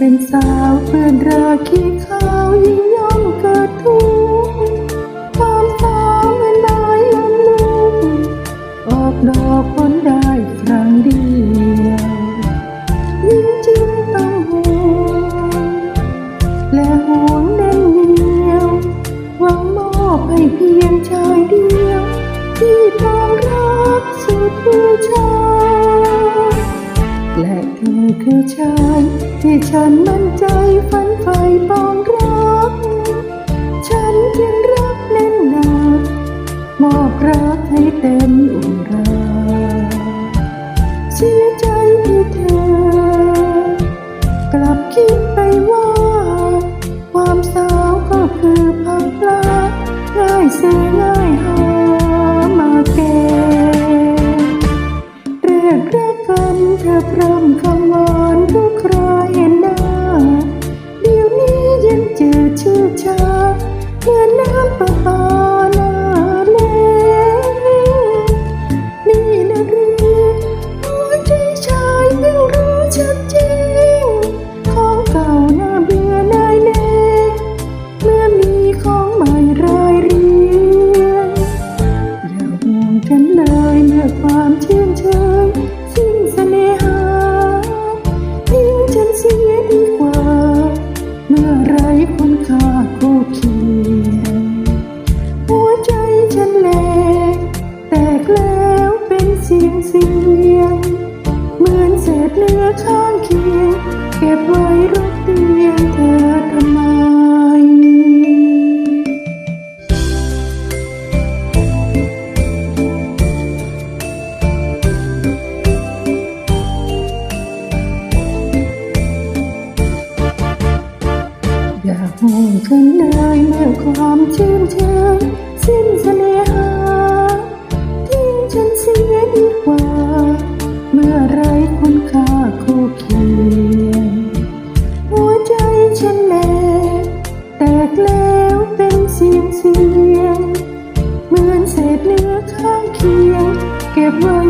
ป็นสาวเพื่อนราขี้ขาวยิ่งย่อมเกิดทุกข์ความสาวเหมือนไม้ลมลุกออกดอกผลได้ครั้งเดียวยิ่งจึงต้องห่วงและห่วงแน่นเหนียวหวังมอบให้เพียงชายเดียว ที่ปองรักสุดบูชาและเธอ คือชายที่ฉันมั่นใจฝันใฝ่ปองรัก ฉันจึงรักแน่นหนามอบรักให้เต็มอุ่นรา ค่าคู่เคียงหัวใจฉันแหลกแตกแล้วเป็นเสียงเสียง เหมือนเศษเนื้อข้างเคียงเก็บไว้ อยาห่วงกันเลยเมื่อความชื่นชยสิ้นเสน่หาทิ้งฉันเสียดีกว่า เมื่อไรคุณค่าคู่เคียงหัวใจฉันแหลกแตกแล้วเป็นเสียงเสียง เหมือนเศษเนื้อข้างเคียง เก็บไว้